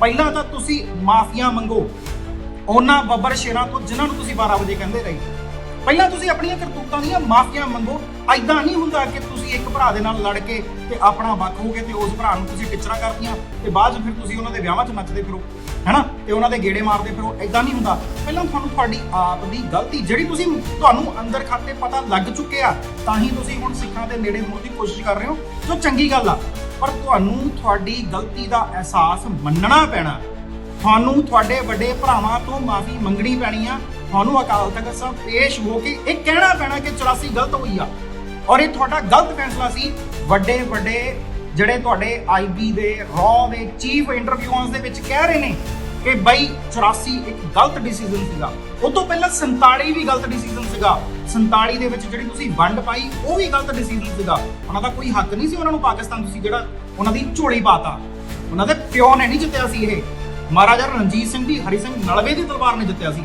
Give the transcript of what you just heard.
ਪਹਿਲਾਂ ਤਾਂ ਤੁਸੀਂ ਮਾਫੀਆਂ ਮੰਗੋ। ਉਹਨਾਂ ਬੱਬਰ ਸ਼ੇਰਾਂ ਤੋਂ ਜਿਨ੍ਹਾਂ ਨੂੰ ਤੁਸੀਂ 12 ਵਜੇ ਕਹਿੰਦੇ ਰਹੇ। ਪਹਿਲਾਂ ਤੁਸੀਂ ਆਪਣੀਆਂ ਕਰਤੂਤਾਂ ਦੀਆਂ ਮਾਫੀਆਂ ਮੰਗੋ। ਐਦਾਂ ਨਹੀਂ ਹੁੰਦਾ ਕਿ ਤੁਸੀਂ ਇੱਕ ਭਰਾ ਦੇ ਨਾਲ ਲੜ ਕੇ ਤੇ ਆਪਣਾ ਵੱਖ ਹੋ ਕੇ ਤੇ ਉਸ ਭਰਾ ਨੂੰ ਤੁਸੀਂ ਟਿਚਰਾਂ ਕਰਦੀਆਂ ਤੇ ਬਾਅਦ 'ਚ ਫਿਰ ਤੁਸੀਂ ਉਹਨਾਂ ਦੇ ਵਿਆਹਾਂ 'ਚ ਨੱਚਦੇ ਫਿਰੋ, ਹੈਨਾ? ਤੇ ਉਹਨਾਂ ਦੇ ਗੇੜੇ ਮਾਰਦੇ ਫਿਰੋ ਐਦਾਂ ਨਹੀਂ ਹੁੰਦਾ। ਪਹਿਲਾਂ ਤੁਹਾਨੂੰ ਤੁਹਾਡੀ ਆਪ ਦੀ ਗਲਤੀ ਜਿਹੜੀ ਤੁਸੀਂ ਤੁਹਾਨੂੰ ਅੰਦਰ ਖਾਤੇ ਪਤਾ ਲੱਗ ਚੁੱਕੇ ਆ ਤਾਂ ਹੀ ਤੁਸੀਂ ਹੁਣ ਸਿੱਖਾਂ ਦੇ ਨੇੜੇ ਹੋਣ ਦੀ ਕੋਸ਼ਿਸ਼ ਕਰ ਰਹੇ ਹੋ, ਜੋ ਚੰਗੀ ਗੱਲ ਆ। ਪਰ ਤੁਹਾਨੂੰ ਤੁਹਾਡੀ ਗਲਤੀ ਦਾ ਅਹਿਸਾਸ ਮੰਨਣਾ ਪੈਣਾ। ਤੁਹਾਨੂੰ ਤੁਹਾਡੇ ਵੱਡੇ ਭਰਾਵਾਂ ਤੋਂ ਮਾਫੀ ਮੰਗਣੀ ਪੈਣੀ ਆ। ਤੁਹਾਨੂੰ ਅਕਾਲ ਤਖਤ ਸਾਹਿਬ ਪੇਸ਼ ਹੋ ਕੇ ਇਹ ਕਹਿਣਾ ਪੈਣਾ ਕਿ 84 ਗਲਤ ਹੋਈ ਆ। ਔਰ ਇਹ ਤੁਹਾਡਾ ਗਲਤ ਫੈਸਲਾ ਸੀ। ਵੱਡੇ ਵੱਡੇ ਜਿਹੜੇ ਤੁਹਾਡੇ ਆਈਬੀ ਦੇ ਰॉ ਦੇ ਚੀਫ ਇੰਟਰਵਿਊਅਰਸ ਦੇ ਵਿੱਚ ਕਹਿ ਰਹੇ ਨੇ ਕਿ ਬਈ 84 ਇੱਕ ਗਲਤ ਡਿਸੀਜਨ ਸੀਗਾ। ਉਹ ਤੋਂ ਪਹਿਲਾਂ 47 ਵੀ ਗਲਤ ਡਿਸੀਜਨ ਸੀਗਾ। 47 ਦੇ ਵਿੱਚ ਜਿਹੜੀ ਤੁਸੀਂ ਵੰਡ ਪਾਈ, ਉਹ ਵੀ ਗਲਤ ਡਿਸੀਜਨ ਸੀਗਾ। ਉਹਨਾਂ ਦਾ ਕੋਈ ਹੱਕ ਨਹੀਂ ਸੀ ਉਹਨਾਂ ਨੂੰ ਪਾਕਿਸਤਾਨ ਤੁਸੀਂ ਜਿਹੜਾ ਉਹਨਾਂ ਦੀ ਝੋਲੀ ਪਾਤਾ। ਉਹਨਾਂ ਦੇ ਪਿਓ ਨੇ ਨਹੀਂ ਜਿੱਤਿਆ ਸੀ ਇਹ। ਮਹਾਰਾਜਾ ਰਣਜੀਤ ਸਿੰਘ ਦੀ, ਹਰੀ ਸਿੰਘ ਨਲਵੇ ਦੀ ਤਲਵਾਰ ਨੇ ਜਿੱਤਿਆ ਸੀ।